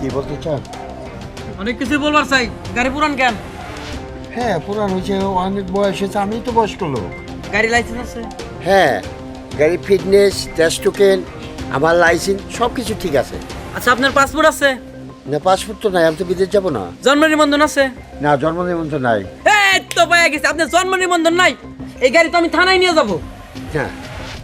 কি বলতে চান? অনেক কিছু বলবার চাই। গাড়ি পুরান কেন? হ্যাঁ পুরান হয়েছে অনেক বয়স হয়েছে আমি তো বয়স্ক লোক। গাড়ি লাইসেন্স আছে? হ্যাঁ গাড়ি ফিটনেস টেস্ট টোকেন আমার লাইসেন্স সব কিছু ঠিক আছে। আচ্ছা আপনার পাসপোর্ট আছে? না পাসপোর্ট তো নাই আমি তো বিদেশ যাব না। জন্ম নিবন্ধন আছে? না জন্ম নিবন্ধন নাই। এই তো পাইয়া গেছে আপনার জন্ম নিবন্ধন নাই? এই গাড়ি তো আমি থানায় নিয়ে যাব। না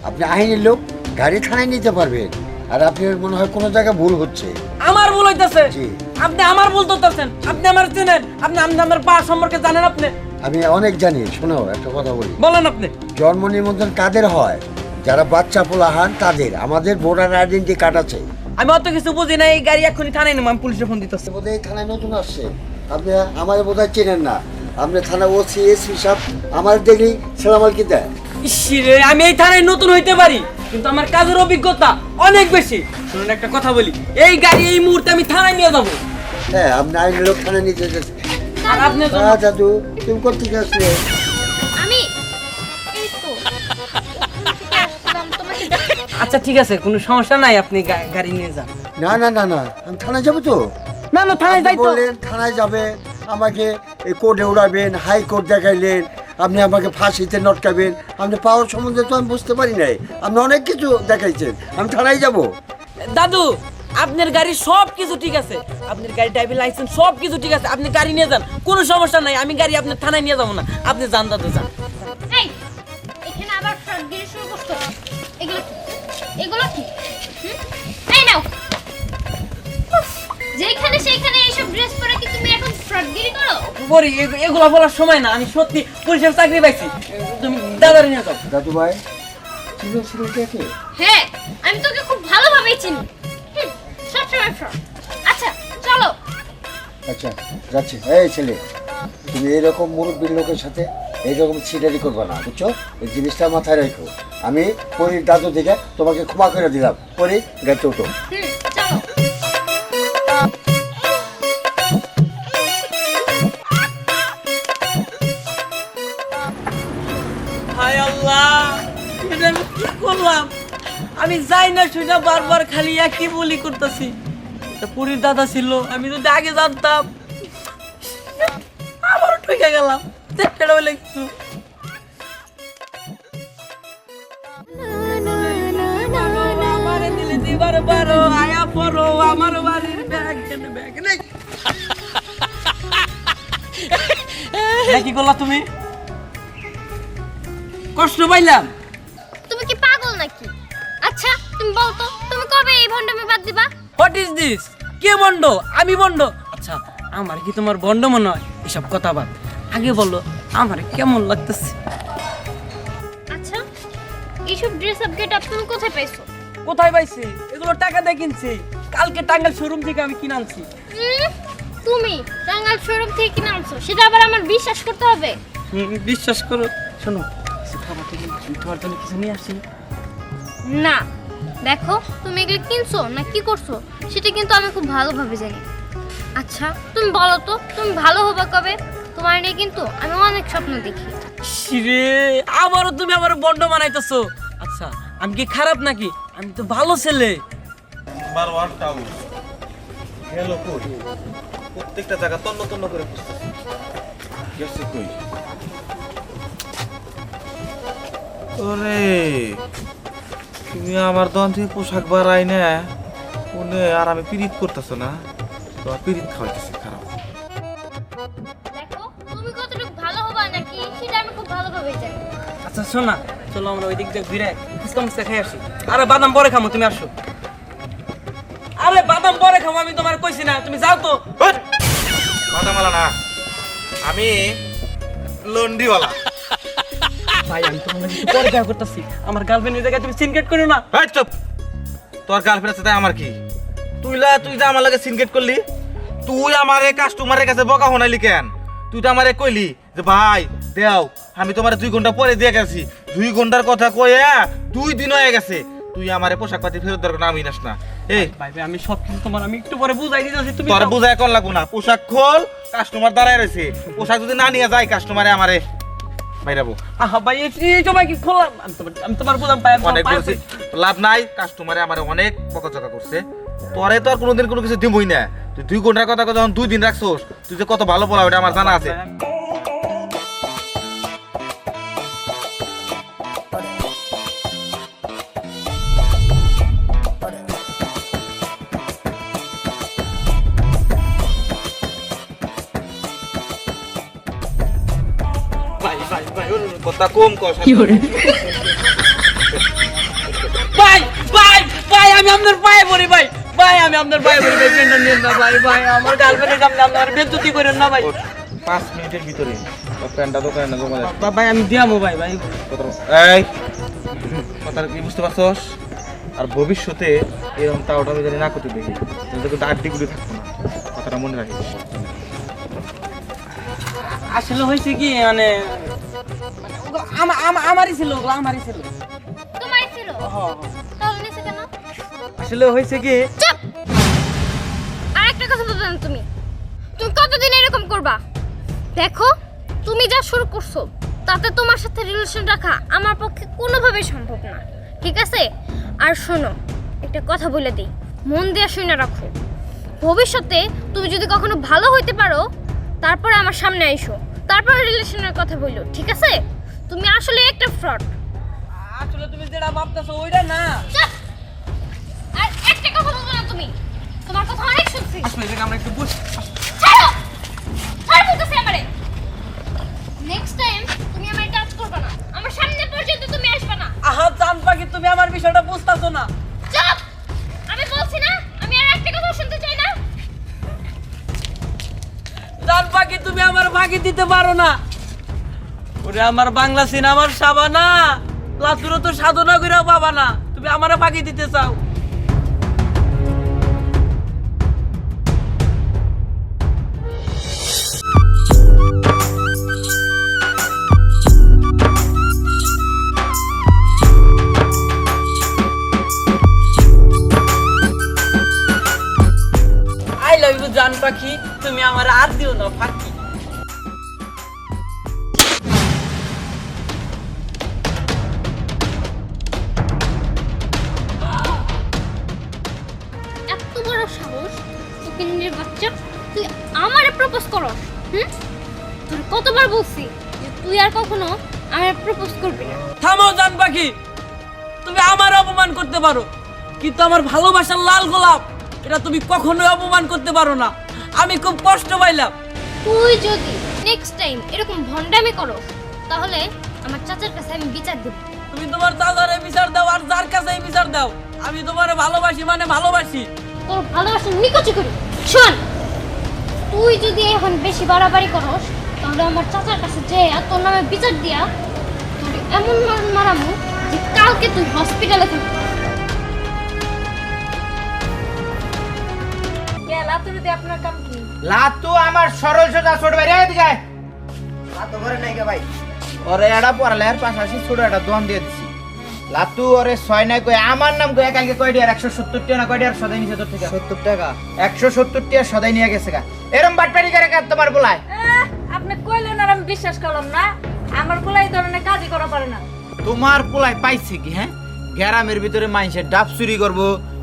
আপনি আইনের লোক গাড়ি থানায় নিতে পারবেন। আর আপনার মনে হয় কোনো জায়গায় ভুল হচ্ছে। আমার ভুল হইতাছে। জি। আপনি আমার ভুল ধরতেছেন। আপনি আমার চেনেন। আপনি আপনি আমার পা সম্পর্কে জানেন আপনি। আমি অনেক জানি শোনো একটা কথা বলি। বলেন আপনি। জন্ম নিবন্ধন কাদের হয়? যারা বাচ্চা পোলাহান তাদের। আমাদের ভোটার আইডেন্টি কার্ড আছে। আমি অত কিছু বুঝি না এই গাড়ি এক্ষুনি থানায় নেব আমি পুলিশে ফোন দিতেছি। বোধহয় এই থানায় নতুন আসছে। আপনি আমার বোধহয় চেনেন না। আপনি থানা ওসি এসি সব আমার দেখলেই সালামাল কি দেয়। ইসিরে আমি এই থানায় নতুন হইতে পারি কিন্তু আমার কাজের অভিজ্ঞতা অনেক বেশি। শুনুন একটা কথা বলি এই গাড়ি এই মুহূর্তে আমি থানায় নিয়ে যাব। হ্যাঁ আপনি আইনের লোক থানায় নিতে যেতেছে আর আপনি তো- হ্যাঁ দাদু তুমি কোথেকে আসলে? আমি? এই তো। আসলাম তোমাকে আচ্ছা ঠিক আছে কোনো সমস্যা নাই আপনি গা- গাড়ি নিয়ে যান। না না না না আমি থানায় যাব তো। না না থানায় যাই তো। বললেন থানায় যাবে আমাকে কোর্টে উড়াবেন হাইকোর্ট দেখাইলেন আপনি আমাকে ফাঁসিতে নটকাবেন। আপনি পাওয়ার সম্বন্ধে তো আমি বুঝতে পারি নাই। আপনি অনেক কিছু দেখাইছেন। আমি থানায় যাব। দাদু আপনার গাড়ি সব কিছু ঠিক আছে। আপনার গাড়ি ড্রাইভিং লাইসেন্স সব কিছু ঠিক আছে। আপনি গাড়ি নিয়ে যান। কোনো সমস্যা নাই। আমি গাড়ি আপনার থানায় নিয়ে যাব না। আপনি যান দাদু যান। এখানে আবার এগুলো কি? এগুলো কি? এই নাও। যেখানে সেইখানে এগুলো বলার সময় না আমি সত্যি পুলিশের চাকরি পাইছি। তুমি দাদারে নিয়ে যাও। দাদু ভাই হ্যাঁ আমি তোকে খুব ভালোভাবেই চিনি। সবসময় আচ্ছা চলো। আচ্ছা যাচ্ছি। এই ছেলে তুমি এরকম মুরব্বীর লোকের সাথে এইরকম ছিটারি করবে না বুঝছ? এই জিনিসটা মাথায় রেখো। আমি পরির দাদু দিকে তোমাকে ক্ষমা করে দিলাম। পরি গাড়িতে উঠো। আমি যাই না শুনে বারবার খালি একই বলি করতেছি। পুরীর দাদা ছিল, আমি যদি আগে জানতাম, আবারও ঠকে গেলাম বলে কিছু। আয়া ব্যাগ ব্যাগ এটা কি করলা তুমি? কষ্ট পাইলাম। তুমি বলো তো তুমি কবে এই ভন্ডামি বাদ দিবা? হোয়াট ইজ দিস কে বন্ড আমি বন্ড আচ্ছা আমার কি তোমার বন্ড মনে হয়? এসব কথা বাদ। আগে বলো আমার কেমন লাগতেছে? আচ্ছা এইসব ড্রেস আপ গেট আপ তুমি কোথায় পাইছো? কোথায় পাইছি? এগুলো টাকা দিয়ে কিনছি। কালকে টাঙ্গাল শোরুম থেকে আমি কিনে আনছি। তুমি টাঙ্গাল শোরুম থেকে কিনে আনছো সেটা আবার আমার বিশ্বাস করতে হবে? বিশ্বাস করো। শোনো তোমার জন্য কিছু নিয়ে আসি না দেখো তুমি এগুলো কিনছো না কি করছ? সেটা কিন্তু আমি খুব ভালোভাবে জানি। আচ্ছা তুমি বলো তো তুমি ভালো হবে কবে? তোমার নিয়ে কিন্তু আমি অনেক স্বপ্ন দেখি। রে আবারও তুমি আমার বন্ড বানাইতেছো। আচ্ছা আমি কি খারাপ নাকি? আমি তো ভালো ছেলে। গেল কই প্রত্যেকটা জায়গা তন্ন তন্ন করে খুঁজতেছি। গেছে কই? ওরে তুমি আমার দোকান থেকে পোশাক বাড়াই না। উনি আর আমি পিরিত করতেছো না। তোমার পিরিত খাওয়াইতেছি খারাপ। দেখো তুমি কতটুকু ভালো হবে নাকি সেটা আমি খুব ভালোভাবে জানি। আচ্ছা শোনা চলো আমরা ওই দিক দিয়ে ঘুরে ফুচকা মুচকা খাই আসি। আরে বাদাম পরে খামো তুমি আসো। আরে বাদাম পরে খামো আমি তোমার কইছি না। তুমি যাও তো। মালা না আমি লন্ডিওয়ালা। ভাই আমি তোমার পরে দেখা করতেছি। আমার গার্লফ্রেন্ডের জায়গায় তুমি সিনকেট করো না। এই চুপ। তোর গার্লফ্রেন্ড আছে তাই আমার কি? তুই লা তুই যে আমার লাগে করলি তুই আমারে কাস্টমারের কাছে বকা হনাইলি কেন? তুই তো আমারে কইলি যে ভাই দেও আমি তোমার দুই ঘণ্টা পরে দিয়ে গেছি। দুই ঘণ্টার কথা কয়ে দুই দিন হয়ে গেছে। তুই আমারে পোশাক পাতি ফেরত দেওয়ার নামই নাস না। এই ভাই ভাই আমি সব কিছু তোমার আমি একটু পরে বুঝাই দিতেছি তুমি তোর কোন লাগবো না। পোশাক খোল কাস্টমার দাঁড়ায় রয়েছে। পোশাক যদি না নিয়ে যায় কাস্টমারে আমারে বাইরাবো আহা ভাই এই কি খোলাম আমি তোমার আমি তোমার বুঝাম পাই অনেক বলছি লাভ নাই কাস্টমারে আমার অনেক করছে। তোরে তো আর কোনোদিন কোনো কিছু দিবই না। তুই দুই ঘণ্টার কথা যখন দুই দিন রাখছোস তুই যে কত ভালো বলা আমার জানা আছে। ওর কথা কম কর ভাই ভাই ভাই আমি আপনার পায়ে পড়ি ভাই। ভাই আমি আপনার পায়ে পড়ি ভাই টেনশন নিন না ভাই ভাই আমার গার্লফ্রেন্ডের সামনে আপনার বেজ্জতি করেন না ভাই। পাঁচ মিনিটের ভিতরে। প্যান্টটা দোকানে না জমা যাচ্ছে ভাই আমি দিয়ামো ভাই ভাই। এই! কথা কি বুঝতে পারছস? আর ভবিষ্যতে এরকম তাওটা আমি জানি না করতে দেখি। তাহলে কিন্তু আড্ডিগুলি থাকব না। কথাটা মনে রাখিস। আসলে হয়েছে কি মানে আমারই ছিল ওগুলো আমারই ছিল। তোমার ছিল? তাহলে নিচে কেন? আসলে হয়েছে কি? চুপ! আর কথা বলবে না তুমি। তুমি কতদিন এরকম করবা? দেখো তুমি যা শুরু করছ তাতে তোমার সাথে রিলেশন রাখা আমার পক্ষে কোনোভাবেই সম্ভব না। ঠিক আছে? আর শোনো একটা কথা বলে দিই। মন দিয়ে শুনে রাখো। ভবিষ্যতে তুমি যদি কখনো ভালো হইতে পারো তারপরে আমার সামনে আইসো। তারপরে রিলেশনের কথা বলল ঠিক আছে? তুমি আসলে একটা ফ্রড আসলে তুমি যেটা ভাবতেছো ওইটা না। আর একটা কথা বলব না তুমি। তোমার কথা অনেক শুনছি। আসলে এটাকে আমরা একটু বুঝ ছাড়ো! ছাড় বলতেছি আমারে। নেক্সট টাইম তুমি আমারে টাচ করবে না। আমার সামনে পর্যন্ত তুমি আসবে না। আহা জান পাখি তুমি আমার বিষয়টা বুঝতাছো না? চুপ! আমি বলছি না আমি আর একটা কথা শুনতে চাই না। জান পাখি তুমি আমার ফাঁকি দিতে পারো না? ওরে আমার বাংলা সিনেমার সাবানা। লাতুরও তো সাধনা করেও পাবা না। তুমি আমারে ফাঁকি দিতে চাও। জান পাখি, তুমি আমার আর দিও না ফাঁকি। নিজের বাচ্চা তুই আমারে প্রপোজ করস হুম? তুই কতবার বলছি যে তুই আর কখনো আমারে প্রপোজ করবি না। থামো জান পাখি তুমি আমার অপমান করতে পারো কিন্তু আমার ভালোবাসার লাল গোলাপ এটা তুমি কখনোই অপমান করতে পারো না। আমি খুব কষ্ট পাইলাম। তুই যদি নেক্সট টাইম এরকম ভন্ডামি করো তাহলে আমার চাচার কাছে আমি বিচার দেব। তুমি তোমার চাচারে বিচার দাও আর যার কাছে বিচার দাও আমি তোমারে ভালোবাসি মানে ভালোবাসি। তোর ভালোবাসা নিকচি করি। শোন তুই যদি এখন বেশি বাড়াবাড়ি করস তাহলে আমার চাচার কাছে যে তোর নামে বিচার দিয়া তোর এমন মার মারামু যে কালকে তুই হসপিটালে থাকবি লাতু আমার সরল সোজা ছোট ভাই রে এদিকে আয়। ওরে এটা পড়ালে আর পাশাপাশি ছোট একটা দোয়ান দিয়ে দিছি। লাতু ওরে ছয় নাই কই আমার নাম কই কালকে কয় ডিয়ার একশো সত্তর টাকা না কয় ডিয়ার সদাই নিছে তোর থেকে? সত্তর টাকা? একশো সত্তর টাকা সদাই নিয়ে গেছে গা। এরম বাটপাড়ি করে কাজ তোমার বলায় আপনি কইলেন আর আমি বিশ্বাস করলাম না। আমার ধরনের কাজই করা পারে না। তোমার পোলায় পাইছে কি হ্যাঁ? গ্যারামের ভিতরে মানুষের ডাব চুরি করব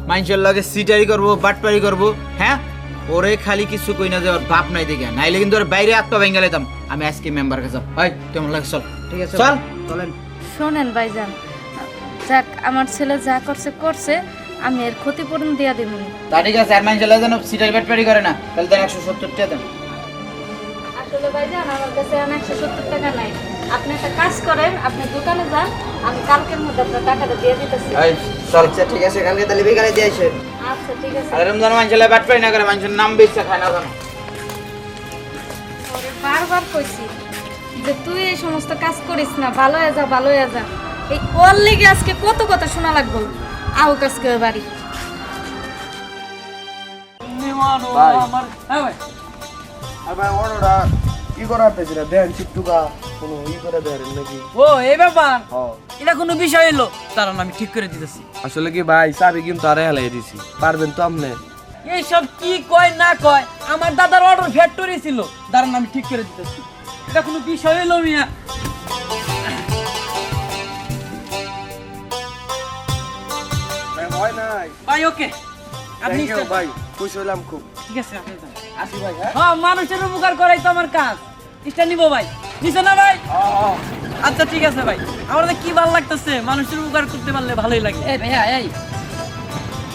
মানুষের লগে সিটারি করব বাটপারি করব হ্যাঁ? ওরে খালি কিছু কই না যে ওর বাপ নাই দেখে। নাইলে কিন্তু ওর বাইরে আত্মা ভেঙে লেতাম আমি আজকে মেম্বার কাছে ভাই কেমন লাগে? চল। ঠিক আছে। চল। চলেন। শোনেন ভাইজান যাক আমার ছেলে যা করছে করছে আমি এর ক্ষতিপূরণ দিয়া দেব তা ঠিক আছে আর মানুষের লগে যেন সিটারি বাটপারি করে না। তাহলে দেন একশো সত্তর টাকা দেন। আসলে ভাইজান আমার কাছে একশো সত্তর টাকা নাই। আপনি একটা কাজ করেন আপনি দোকানে যান আমি কালকের মধ্যে আপনার টাকাটা দিয়ে দিতেছি। চল ঠিক আছে কালকে তাহলে বিকালে দিয়ে আসেন আচ্ছা ঠিক আছে। আর যেন মানুষের লগে বাটপারি না করে মানুষের নাম বেচছে খায় না জানো। ওরে বারবার কইছি যে তুই এই সমস্ত কাজ করিস না ভালো হয়ে যা ভালো হয়ে যা। এই ওর লেগে আজকে কত কথা শোনা লাগবে? আও কাজকে বাড়ি। ভাই। হ্যাঁ আর ভাই অর্ডারটা কি করার পেছিল দেন চিট্টুকা কোনো ই করে দেন নাকি? ও এই ব্যাপার? এটা কোনো বিষয় এলো আমি ঠিক করে দিতেছি। আসলে কি ভাই চাবি কিন্তু আরে হেলাই দিছি। পারবেন তো আপনি? এইসব কি কয় না কয়? আমার দাদার অর্ডার ফ্যাক্টরি ছিল। দাঁড়ান আমি ঠিক করে দিতেছি। এটা কোনো বিষয় এলো মিয়া? ভাই ওকে। আপনি ভাই খুশি হলাম খুব। ঠিক আছে আপনি আসি ভাই হ্যাঁ? হ্যাঁ মানুষের উপকার করাই তো আমার কাজ। এটা নিবো ভাই। নিছে না ভাই? আচ্ছা ঠিক আছে ভাই। আমার কি ভালো লাগতেছে? মানুষের উপকার করতে পারলে ভালোই লাগে। এই ভাইয়া এই।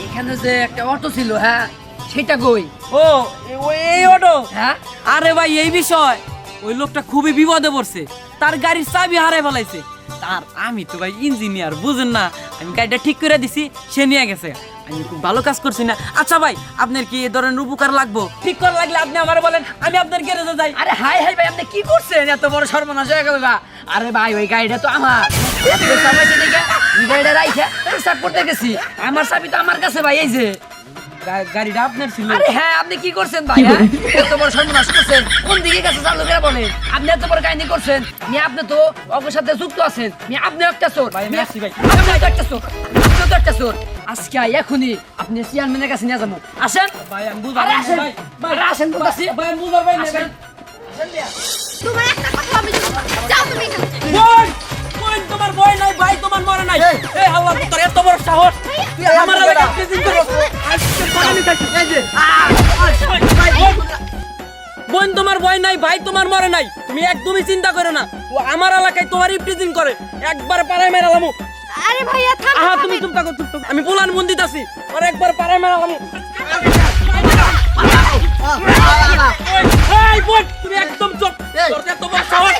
এখানে যে একটা অটো ছিল হ্যাঁ সেটা কই? ও ও এই অটো? হ্যাঁ? আরে ভাই এই বিষয়। ওই লোকটা খুবই বিপদে পড়ছে। তার গাড়ির চাবি হারাই ফেলাইছে। তার আমি তো ভাই ইঞ্জিনিয়ার বুঝেন না। আমি গাড়িটা ঠিক করে দিছি, সে নিয়ে গেছে। আমি খুব ভালো কাজ করছি না। আচ্ছা ভাই, আপনার কি ধরনের উপকার লাগবো? ঠিক করা লাগলে আপনি আমার বলেন, আমি আপনার গ্যারেজে যাই। আরে হাই হাই ভাই, আপনি কি করছেন? এত বড় সর্বনাশ হয়ে গেল আরে ভাই, ওই গাড়িটা তো আমার। গাড়িটা রাইখে আমার চাবি তো আমার কাছে ভাই, এই যে। গাড়িটা আপনার ছিল। আরে হ্যাঁ আপনি কি করছেন ভাই হ্যাঁ? এত বড় সর্বনাশ করছেন। কোন দিকে গেছে চালু করে বলেন আপনি এত বড় কাহিনী করছেন। মি আপনি তো অগের সাথে যুক্ত আছেন। মি আপনি একটা চোর। ভাই, আমি মি- আসছি ভাই। আপনি তো একটা চোর। আপনি তো একটা চোর। আজকে এখনই আপনি চেয়ারম্যানের কাছে নিয়ে যাব। আসেন। ভাই আমি বুঝার আরে ভাই আসেন। ভাই আরে ভাই আমি বুঝার ভাই না, ভাই। আসেন। তোমার একটা কথা আমি যাও তুমি তোমার ভয় নাই ভাই তোমার মরে নাই এই আল্লাহ তোর এত বড় সাহস তুই আমার এলাকায় প্রেজেন্ট করো আজকে পানি খাচ্ছিস এই যে বোন তোমার ভয় নাই ভাই তোমার মরে নাই তুমি একদমই চিন্তা করো না ও আমার এলাকায় তোমারই প্রেজেন্ট করে একবার পাড়ায় মেরালামু আরে ভাইয়া থাম আহা তুমি চুপ থাকো চুপ থাকো আমি পোলান মন্দির আছি আর একবার পাড়ায় মেরালামু এই বোন তুমি একদম চুপ তোর এত বড় সাহস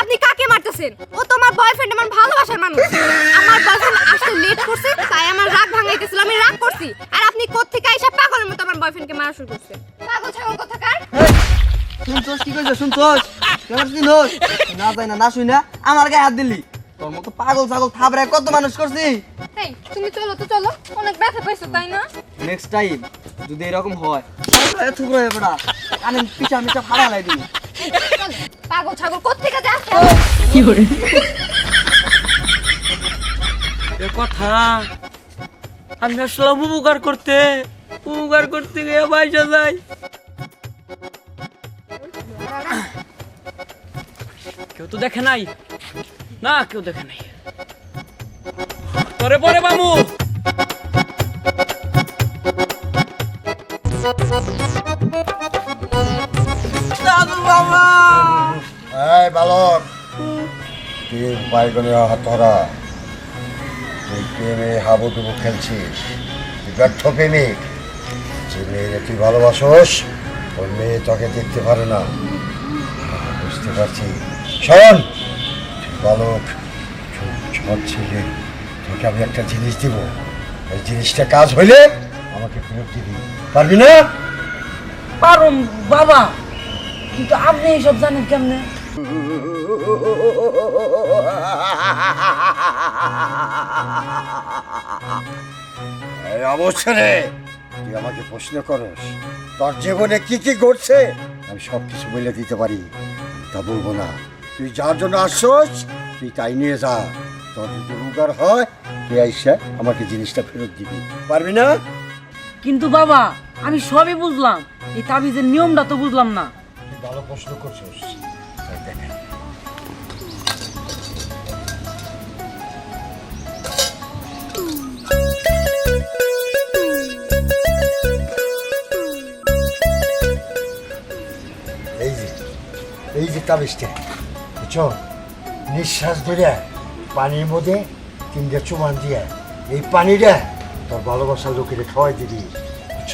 আপনি কাকে মারতেছেন? ও তোমার বয়ফ্রেন্ড আমার ভালোবাসার মানুষ। আমার বয়ফ্রেন্ড আসতে লেট করছে তাই আমার রাগ ভাঙাইতেছিল আমি রাগ করছি। আর আপনি কোত্থেকে এসে পাগলের মতো আমার বয়ফ্রেন্ডকে মারা শুরু করছেন? পাগল ছাগল কোথাকার শুনছস কি কইছ শুনছস? কেমন কি না যাই না না শুই না আমার গায়ে হাত দিলি। তোর মতো পাগল ছাগল থাবড়ে কত মানুষ করছি? তুমি চলো তো চলো। অনেক ব্যথা পাইছো তাই না? নেক্সট টাইম যদি এরকম হয় হবে না। কানে পিছা মিছা ফাড়া লাই দিবি। পাগল ছাগল কোত্থেকে যাচ্ছে এ কথা আমি আসলাম উপকার করতে। উপকার করতে গিয়ে পয়সা যাই কেউ তো দেখে নাই। না কেউ দেখে নাই। পরে পরে বামু বালক। তুই বাইগনে হাতরা তুই প্রেমে হাবুডুবু খেলছিস? তুই ব্যর্থ প্রেমিক? যে মেয়েরে তুই ভালোবাসোস, ওই মেয়ে তোকে দেখতে পারে না। বুঝতে পারছি। শোন বালক ছোট ছেলে, তোকে আমি একটা জিনিস দিব। এই জিনিসটা কাজ হইলে আমাকে ফেরত দিবি। পারবি না? পারুম, বাবা। কিন্তু আপনি এইসব জানেন কেমনে? এই অবসরে তুই আমাকে প্রশ্ন করস তোর জীবনে কি কি ঘটছে? আমি সব কিছু বলে দিতে পারি তা বলব না। তুই যার জন্য আসছস তুই তাই নিয়ে যা। তোর যদি উপকার হয় তুই আইসা আমাকে জিনিসটা ফেরত দিবি। পারবি না? কিন্তু বাবা আমি সবই বুঝলাম। এই তাবিজের নিয়মটা তো বুঝলাম না। ভালো প্রশ্ন করছস। যে বুঝছ নিঃশ্বাস ধরে পানির মধ্যে তিনটে চুমান দিয়ে এই পানিটা তোর ভালোবাসার লোকেরে খাওয়াই দিবি বুঝছ?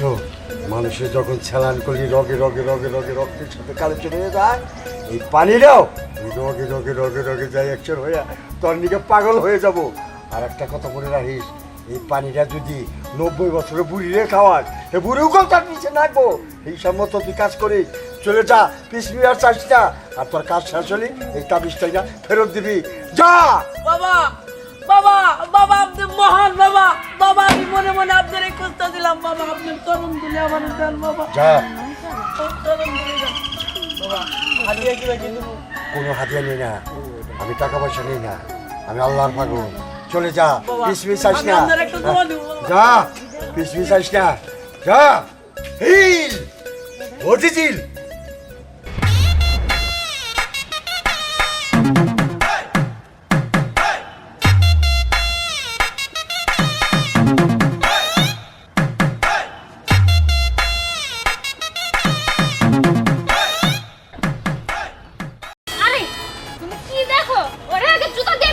মানুষের যখন ছেলান করলি রগে রগে রগে রগে রক্তের সাথে কালো চলে যায় এই পানিটাও রোগে রোগে রোগে রগে যাই একচর হয়ে তোর দিকে পাগল হয়ে যাব। আর একটা কথা মনে রাখিস এই পানিটা যদি নব্বই বছরের বুড়িরে খাওয়াস এ বুড়িও কল তার নিচে নাকবো। এই সম্মত তুই কাজ করিস চলে যা পিসবি আর চাস না। আর তোর কাজ শেষ হলি এই তাবিজটাই না ফেরত দিবি। যা! বাবা বাবা বাবা আপনি মহান বাবা। বাবা আমি মনে মনে আপনার এই কষ্ট দিলাম। বাবা আপনি তরুণ দিলে আমার দেন বাবা। যা। দিলে। বাবা। হাতিয়া কোনো হাতিয়া নেই না। আমি টাকা পয়সা নেই না। আমি আল্লাহর পাগল। চলে যা বাবা, পিসবি চাস না। যা পিসবি চাস না। যা হিল ওটিজিল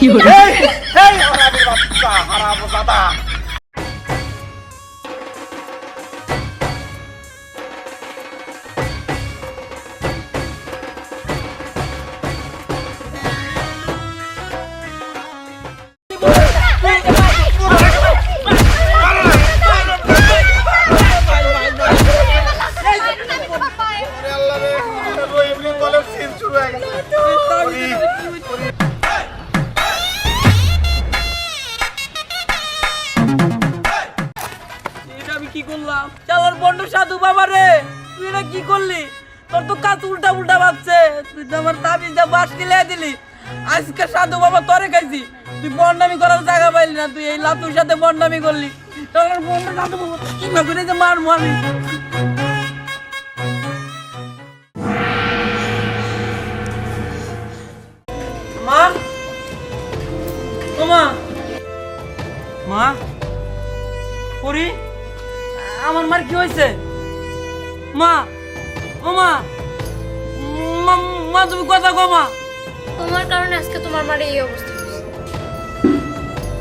কি হলো আল্লাহ রে রহিম তোর উল্টা উল্টা ভাবছে। তুই তো আমার তাবিজটা বাস দিলে দিলি, আজকে সাধু বাবা তরে খাইছি। তুই বন্ডামি করার জায়গা পাইলি না, তুই এই লাতুর সাথে বন্ডামি করলি। আমার বন্ধু সাধু বাবা, কি না করে যে মারবো আমি? মা? মা? আমার মার কি হয়েছে? মা? ও মা? মা- তুমি কথা কো মা। তোমার কারণে আজকে তোমার মার এই অবস্থা।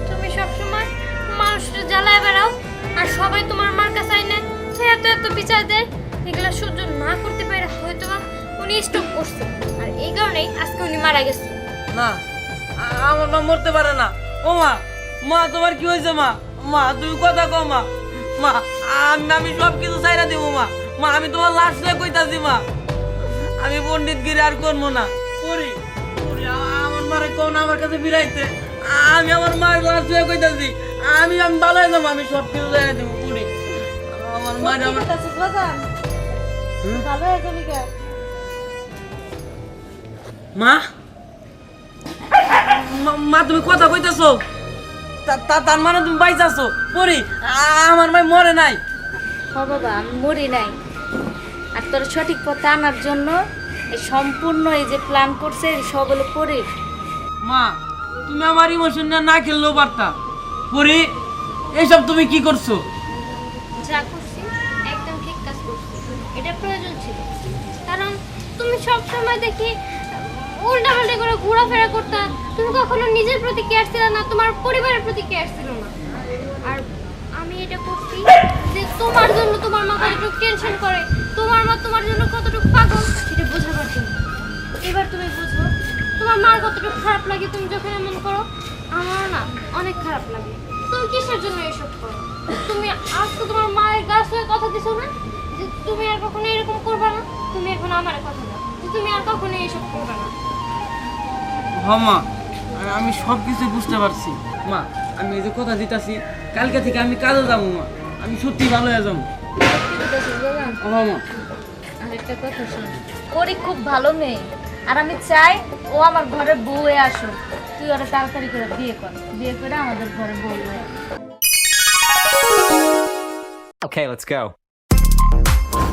তুমি সবসময় মানুষটা জ্বালায় বেড়াও আর সবাই তোমার মার কাছে আইনে এত এত বিচার দেয়। এগুলো সহ্য না করতে পারে হয়তো বা উনি স্টক করছে। আর এই কারণেই আজকে উনি মারা গেছে। না আমার মা মরতে পারে না। ও মা মা তোমার কি হয়েছে মা? মা তুমি কথা কো মা। মা আমি আমি সব কিছু চাইরা দিব মা। মা আমি তোমার লাশ কইতাছি মা। আমি পণ্ডিত গিরি আর করব না। আ- আমার মারে কোন আমার কাছে ফিরাইতে। আমি আমার মার লাশ লয়ে কইতাছি। আমি আমি ভালো হয়ে যাব আমি সব কিছু চাইরা দিব পরি আমার মারে আমার ভালো হয়ে যাবি কে? মা মা- তুমি কথা কইতেছো। তার মানে তুমি বাইচাছো। পরি আ- আমার মাই মরে নাই। বাবা আমি মরি নাই। আর তোর সঠিক পথে আনার জন্য এই সম্পূর্ণ এই যে প্ল্যান করছে এই সব হলো পরে মা তুমি আমার ইমোশন না খেললেও পারতা। পরি এইসব তুমি কি করছ? যা করছি একদম ঠিক কাজ করছি। এটা প্রয়োজন ছিল। কারণ তুমি সব সময় দেখি উল্টা পাল্টা করে ঘোরাফেরা করতে। তুমি কখনো নিজের প্রতি কেয়ার ছিল না তোমার পরিবারের প্রতি কেয়ার ছিল না। আর আমি এটা করছি তোমার জন্য তোমার মা কতটুকু টেনশন করে? তোমার মা তোমার জন্য কতটুকু পাগল? সেটা বোঝাবার জন্য। এবার তুমি বুঝো, তোমার মার কতটুকু খারাপ লাগে তুমি যখন এমন করো? আমার না অনেক খারাপ লাগে। তুমি কিসের জন্য এসব করো? তুমি আজ তো তোমার মায়ের গাছ হয়ে কথা দিছো না? যে তুমি আর কখনো এরকম করবে না? তুমি এখন আমার কথা দাও। তুমি আর কখনো এসব করবে না। হ, মা। আমি সব কিছু বুঝতে পারছি। মা, আমি এই যে কথা দিতাছি, কালকে থেকে আমি কাজে যাব, মা। আমি সত্যি ভালো আছি কথা শোন ওরই খুব ভালো মেয়ে। আর আমি চাই ও আমার ঘরে বউ হয়ে আসো তুই ওরা তাড়াতাড়ি করে বিয়ে কর। বিয়ে করে আমাদের ঘরে বউ হয়ে। Okay, let's go.